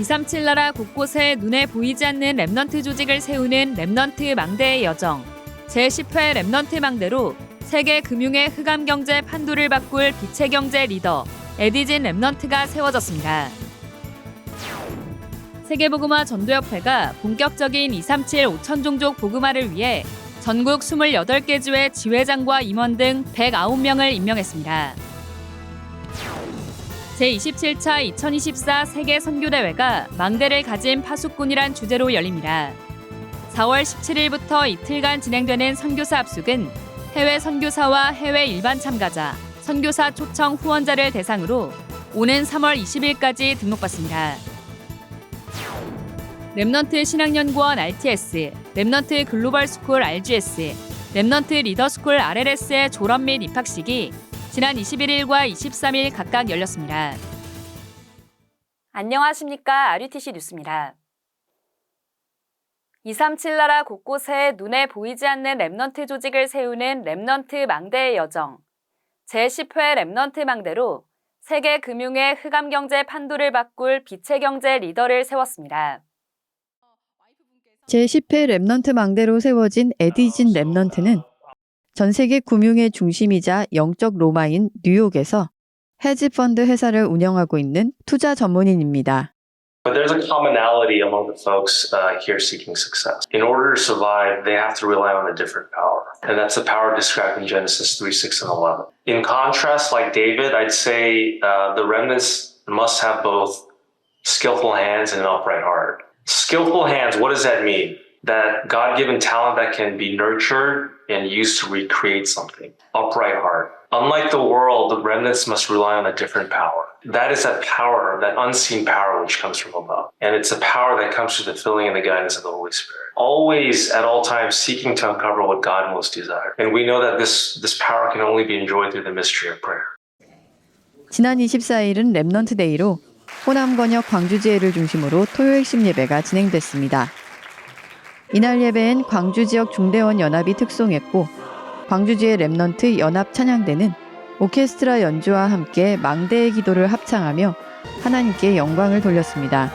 237 나라 곳곳에 눈에 보이지 않는 랩넌트 조직을 세우는 랩넌트 망대의 여정. 제10회 랩넌트 망대로 세계 금융의 흑암 경제 판도를 바꿀 빛의 경제 리더 에디진 랩넌트가 세워졌습니다. 세계보그마 전도협회가 본격적인 237 5천 종족 보그마를 위해 전국 28개 주의 지회장과 임원 등 109명을 임명했습니다. 제27차 2024 세계 선교대회가 망대를 가진 파수꾼이란 주제로 열립니다. 4월 17일부터 이틀간 진행되는 선교사 합숙은 해외 선교사와 해외 일반 참가자, 선교사 초청 후원자를 대상으로 오는 3월 20일까지 등록받습니다. 랩넌트 신학연구원 RTS, 랩넌트 글로벌 스쿨 RGS, 랩넌트 리더스쿨 RLS의 졸업 및 입학식이 지난 21일과 23일 각각 열렸습니다. 안녕하십니까. RUTC 뉴스입니다. 237 나라 곳곳에 눈에 보이지 않는 랩넌트 조직을 세우는 랩넌트 망대의 여정. 제10회 랩넌트 망대로 세계 금융의 흑암 경제 판도를 바꿀 빛의 경제 리더를 세웠습니다. 제10회 랩넌트 망대로 세워진 에디진 랩넌트는 전 세계 금융의 중심이자 영적 로마인 뉴욕에서 헤지펀드 회사를 운영하고 있는 투자 전문인입니다. But there's a commonality among the folks uh, here seeking success. In order to survive, they have to rely on a different power. And that's the power described in Genesis 3, 6, and 11. In contrast, like David, I'd say uh, the remnants must have both skillful hands and an upright heart. Skillful hands, what does that mean? That God given talent that can be nurtured and used to recreate something. Upright heart. Unlike the world, the remnants must rely on a different power. That is that power, that unseen power which comes from above. And it's a power that comes through the filling and the guidance of the Holy Spirit. Always, at all times, seeking to uncover what God most desires. And we know that this, this power can only be enjoyed through the mystery of prayer. 지난 24일은 랩넌트 데이로 호남 권역 광주지회를 중심으로 토요 핵심 예배가 진행됐습니다. 이날 예배엔 광주 지역 중대원 연합이 특송했고 광주지회 랩넌트 연합 찬양대는 오케스트라 연주와 함께 망대의 기도를 합창하며 하나님께 영광을 돌렸습니다.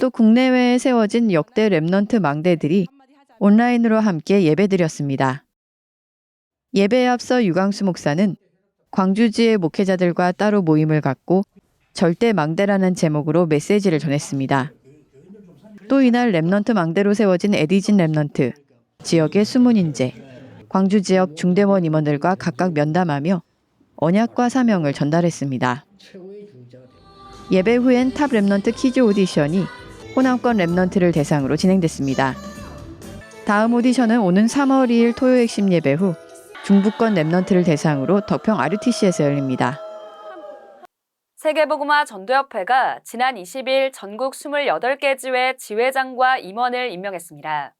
또 국내외에 세워진 역대 랩넌트 망대들이 온라인으로 함께 예배드렸습니다. 예배에 앞서 유광수 목사는 광주지의 목회자들과 따로 모임을 갖고 절대 망대라는 제목으로 메시지를 전했습니다. 또 이날 랩넌트 망대로 세워진 에디진 랩넌트, 지역의 숨은 인재, 광주 지역 중대원 임원들과 각각 면담하며 언약과 사명을 전달했습니다. 예배 후엔 탑 랩넌트 퀴즈 오디션이 호남권 랩넌트를 대상으로 진행됐습니다. 다음 오디션은 오는 3월 2일 토요 핵심 예배 후 중부권 랩넌트를 대상으로 덕평 RUTC에서 열립니다. 세계보그마 전도협회가 지난 20일 전국 28개 지회 지회장과 임원을 임명했습니다.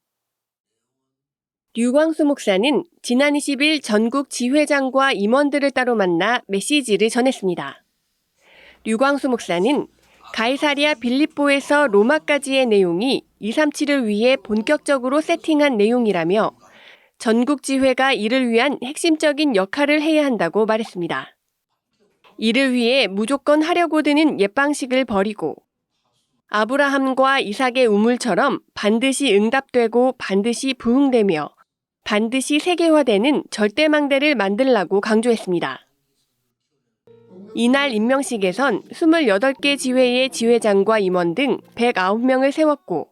류광수 목사는 지난 20일 전국 지회장과 임원들을 따로 만나 메시지를 전했습니다. 류광수 목사는 가이사리아 빌립보에서 로마까지의 내용이 237을 위해 본격적으로 세팅한 내용이라며 전국 지회가 이를 위한 핵심적인 역할을 해야 한다고 말했습니다. 이를 위해 무조건 하려고 드는 옛 방식을 버리고 아브라함과 이삭의 우물처럼 반드시 응답되고 반드시 부흥되며 반드시 세계화되는 절대망대를 만들라고 강조했습니다. 이날 임명식에선 28개 지회의 지회장과 임원 등 109명을 세웠고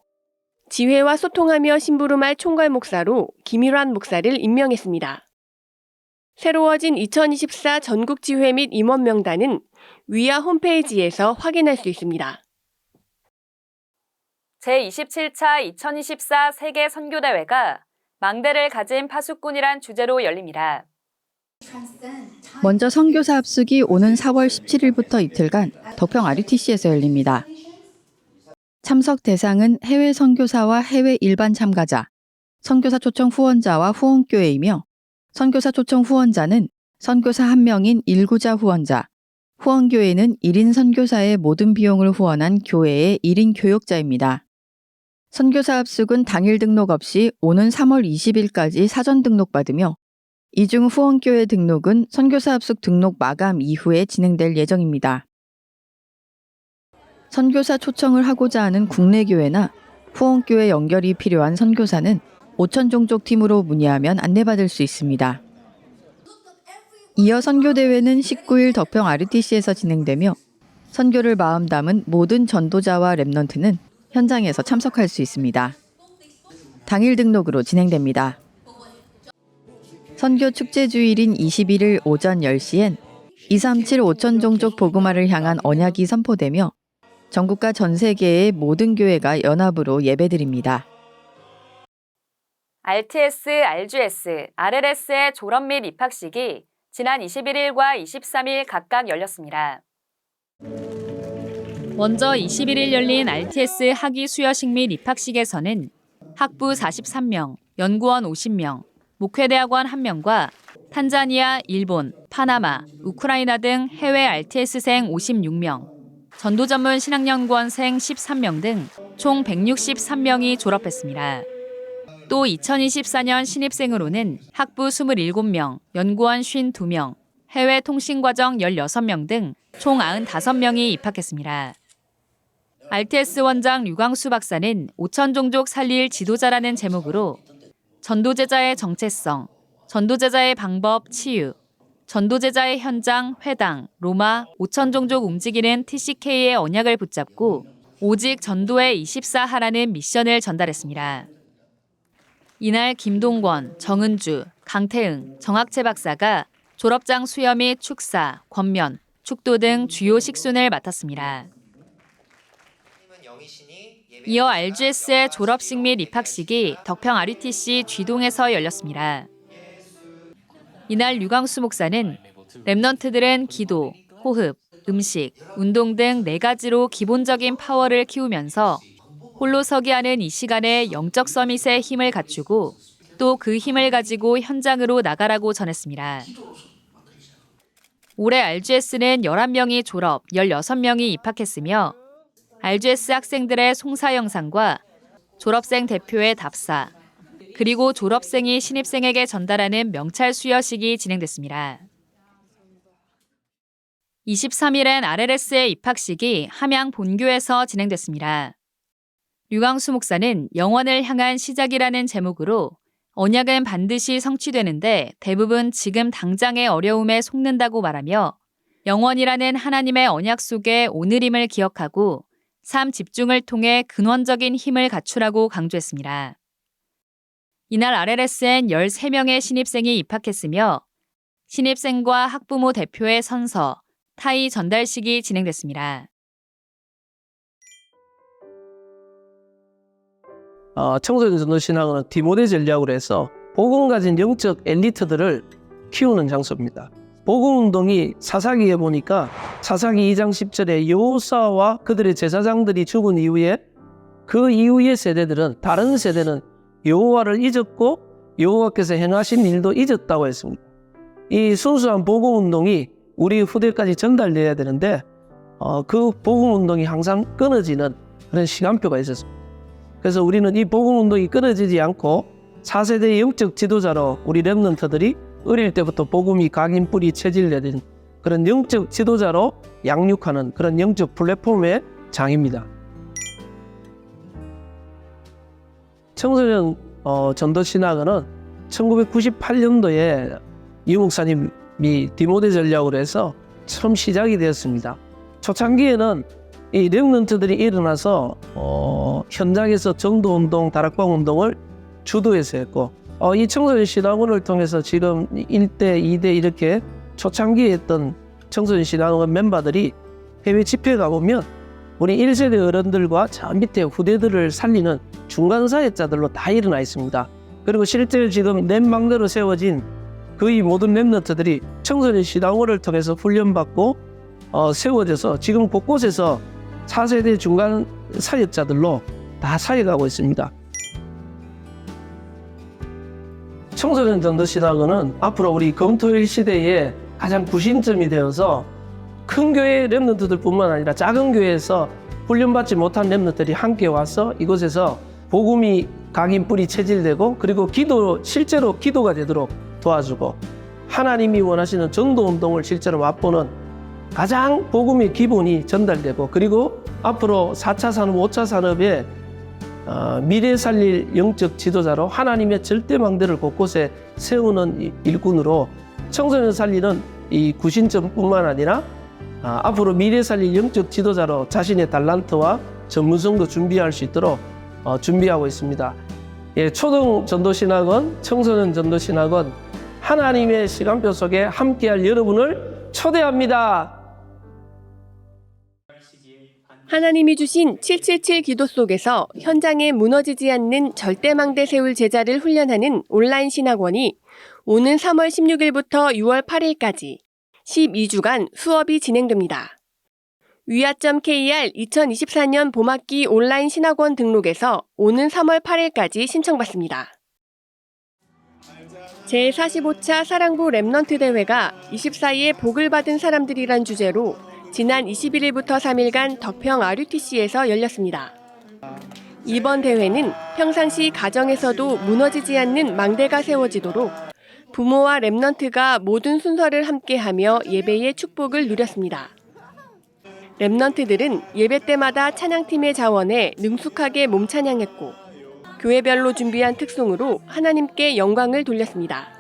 지회와 소통하며 심부름할 총괄 목사로 김일환 목사를 임명했습니다. 새로워진 2024 전국 지회 및 임원 명단은 위아 홈페이지에서 확인할 수 있습니다. 제27차 2024 세계 선교대회가 망대를 가진 파수꾼이란 주제로 열립니다. 먼저 선교사 합숙이 오는 4월 17일부터 이틀간 덕평 RUTC에서 열립니다. 참석 대상은 해외 선교사와 해외 일반 참가자, 선교사 초청 후원자와 후원교회이며 선교사 초청 후원자는 선교사 한 명인 일구자 후원자, 후원교회는 1인 선교사의 모든 비용을 후원한 교회의 1인 교역자입니다. 선교사 합숙은 당일 등록 없이 오는 3월 20일까지 사전 등록받으며 이중 후원교회 등록은 선교사 합숙 등록 마감 이후에 진행될 예정입니다. 선교사 초청을 하고자 하는 국내 교회나 후원교회 연결이 필요한 선교사는 오천 종족 팀으로 문의하면 안내받을 수 있습니다. 이어 선교대회는 19일 덕평 RTC에서 진행되며 선교를 마음 담은 모든 전도자와 랩넌트는 현장에서 참석할 수 있습니다. 당일 등록으로 진행됩니다. 선교 축제 주일인 21일 오전 10시엔 237 5천 종족 복음화를 향한 언약이 선포되며 전국과 전 세계의 모든 교회가 연합으로 예배드립니다. RTS, RGS, RLS의 졸업 및 입학식이 지난 21일과 23일 각각 열렸습니다. 먼저 21일 열린 RTS 학위 수여식 및 입학식에서는 학부 43명, 연구원 50명, 목회대학원 1명과 탄자니아, 일본, 파나마, 우크라이나 등 해외 RTS생 56명, 전도 전문 신학연구원생 13명 등 총 163명이 졸업했습니다. 또 2024년 신입생으로는 학부 27명, 연구원 52명, 해외 통신 과정 16명 등 총 95명이 입학했습니다. RTS 원장 류광수 박사는 5천 종족 살릴 지도자라는 제목으로 전도제자의 정체성, 전도제자의 방법, 치유, 전도제자의 현장, 회당, 로마, 5천 종족 움직이는 TCK의 언약을 붙잡고 오직 전도에 24하라는 미션을 전달했습니다. 이날 김동권, 정은주, 강태응, 정학채 박사가 졸업장 수여 및 축사, 권면, 축도 등 주요 식순을 맡았습니다. 이어 RGS의 졸업식 및 입학식이 덕평 RUTC 쥐동에서 열렸습니다. 이날 유광수 목사는 랩넌트들은 기도, 호흡, 음식, 운동 등 네 가지로 기본적인 파워를 키우면서 홀로 서기 하는 이 시간에 영적 서밋의 힘을 갖추고 또 그 힘을 가지고 현장으로 나가라고 전했습니다. 올해 RGS는 11명이 졸업, 16명이 입학했으며 RGS 학생들의 송사 영상과 졸업생 대표의 답사, 그리고 졸업생이 신입생에게 전달하는 명찰 수여식이 진행됐습니다. 23일엔 RLS의 입학식이 함양 본교에서 진행됐습니다. 류광수 목사는 영원을 향한 시작이라는 제목으로 언약은 반드시 성취되는데 대부분 지금 당장의 어려움에 속는다고 말하며 영원이라는 하나님의 언약 속에 오늘임을 기억하고 삶 집중을 통해 근원적인 힘을 갖추라고 강조했습니다. 이날 RLS엔 13명의 신입생이 입학했으며 신입생과 학부모 대표의 선서, 타이 전달식이 진행됐습니다. 어, 청소년 전도 신학은 디모데 전략으로 해서 복음 가진 영적 엘리트들을 키우는 장소입니다. 복음 운동이 사사기에 보니까 사사기 2장 10절에 여호사와 그들의 제사장들이 죽은 이후에 그 이후의 세대들은 다른 세대는 여호와를 잊었고 여호와께서 행하신 일도 잊었다고 했습니다. 이 순수한 복음 운동이 우리 후대까지 전달돼야 되는데 어, 그 복음 운동이 항상 끊어지는 그런 시간표가 있었습니다. 그래서 우리는 이 복음 운동이 끊어지지 않고 4세대 영적 지도자로 우리 랩런트들이 어릴 때부터 복음이 각인 뿌리 체질되는 그런 영적 지도자로 양육하는 그런 영적 플랫폼의 장입니다. 청소년 어, 전도 신학원은 1998년도에 유 목사님이 디모데 전략으로 해서 처음 시작이 되었습니다. 초창기에는 이 랩런트들이 일어나서 어, 현장에서 정도 운동, 다락방 운동을 주도해서 했고 어, 이 청소년 신학원을 통해서 지금 1대, 2대 이렇게 초창기에 했던 청소년 신학원 멤버들이 해외 집회 가보면 우리 1세대 어른들과 저 밑에 후대들을 살리는 중간 사역자들로 다 일어나 있습니다. 그리고 실제로 지금 넷망대로 세워진 거의 모든 랩너트들이 청소년 신학원을 통해서 훈련받고 어, 세워져서 지금 곳곳에서 4세대 중간 사역자들로 다 사역하고 있습니다. 청소년 전도 신학원은 앞으로 우리 검토일 시대에 가장 구심점이 되어서 큰 교회 랩런트들뿐만 아니라 작은 교회에서 훈련받지 못한 랩런트들이 함께 와서 이곳에서 복음이 각인 뿌리 체질되고 그리고 기도 실제로 기도가 되도록 도와주고 하나님이 원하시는 전도 운동을 실제로 맛보는 가장 복음의 기본이 전달되고 그리고 앞으로 4차 산업, 5차 산업에 어, 미래 살릴 영적 지도자로 하나님의 절대 망대를 곳곳에 세우는 이- 일꾼으로 청소년 살리는 이 구신점뿐만 아니라 아, 앞으로 미래 살릴 영적 지도자로 자신의 달란트와 전문성도 준비할 수 있도록 어, 준비하고 있습니다. 예, 초등 전도신학원, 청소년 전도신학원 하나님의 시간표 속에 함께할 여러분을 초대합니다. 하나님이 주신 777 기도 속에서 현장에 무너지지 않는 절대망대 세울 제자를 훈련하는 온라인 신학원이 오는 3월 16일부터 6월 8일까지 12주간 수업이 진행됩니다. 위아.kr 2024년 봄학기 온라인 신학원 등록에서 오는 3월 8일까지 신청받습니다. 제45차 사랑부 랩넌트 대회가 24일에 복을 받은 사람들이란 주제로 지난 21일부터 3일간 덕평 RUTC에서 열렸습니다. 이번 대회는 평상시 가정에서도 무너지지 않는 망대가 세워지도록 부모와 랩넌트가 모든 순서를 함께하며 예배의 축복을 누렸습니다. 랩넌트들은 예배 때마다 찬양팀의 자원에 능숙하게 몸찬양했고 교회별로 준비한 특송으로 하나님께 영광을 돌렸습니다.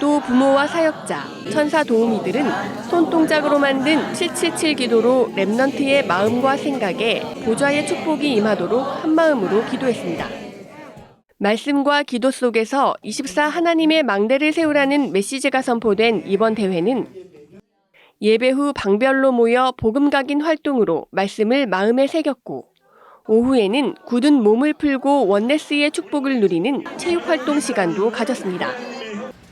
또 부모와 사역자, 천사 도우미들은 손동작으로 만든 777 기도로 랩넌트의 마음과 생각에 보좌의 축복이 임하도록 한마음으로 기도했습니다. 말씀과 기도 속에서 24 하나님의 망대를 세우라는 메시지가 선포된 이번 대회는 예배 후 방별로 모여 복음 각인 활동으로 말씀을 마음에 새겼고 오후에는 굳은 몸을 풀고 원네스의 축복을 누리는 체육 활동 시간도 가졌습니다.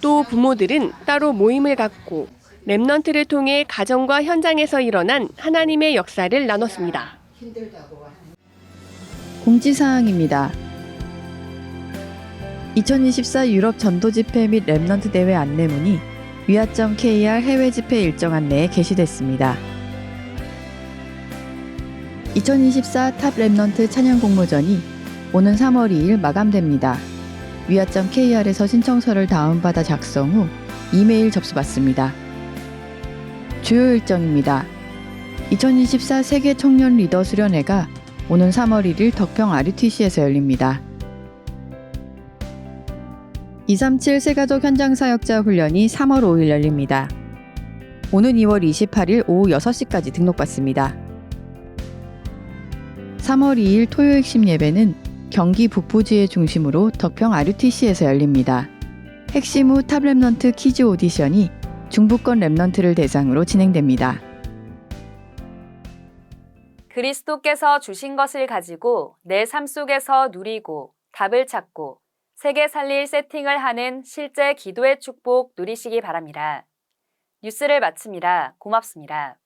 또 부모들은 따로 모임을 갖고 랩넌트를 통해 가정과 현장에서 일어난 하나님의 역사를 나눴습니다. 공지사항입니다. 2024 유럽 전도 집회 및 랩넌트 대회 안내문이 위아.kr 해외 집회 일정 안내에 게시됐습니다. 2024 탑 랩넌트 찬양 공모전이 오는 3월 2일 마감됩니다. 위아.kr에서 신청서를 다운받아 작성 후 이메일 접수 받습니다. 주요 일정입니다. 2024 세계 청년 리더 수련회가 오는 3월 1일 덕평 RUTC에서 열립니다. 237 세가족 현장 사역자 훈련이 3월 5일 열립니다. 오는 2월 28일 오후 6시까지 등록받습니다. 3월 2일 토요 핵심 예배는 경기 북부지의 중심으로 덕평 RUTC에서 열립니다. 핵심 후 탑 랩넌트 키즈 오디션이 중부권 랩넌트를 대상으로 진행됩니다. 그리스도께서 주신 것을 가지고 내 삶 속에서 누리고 답을 찾고 세계 살릴 세팅을 하는 실제 기도의 축복 누리시기 바랍니다. 뉴스를 마칩니다. 고맙습니다.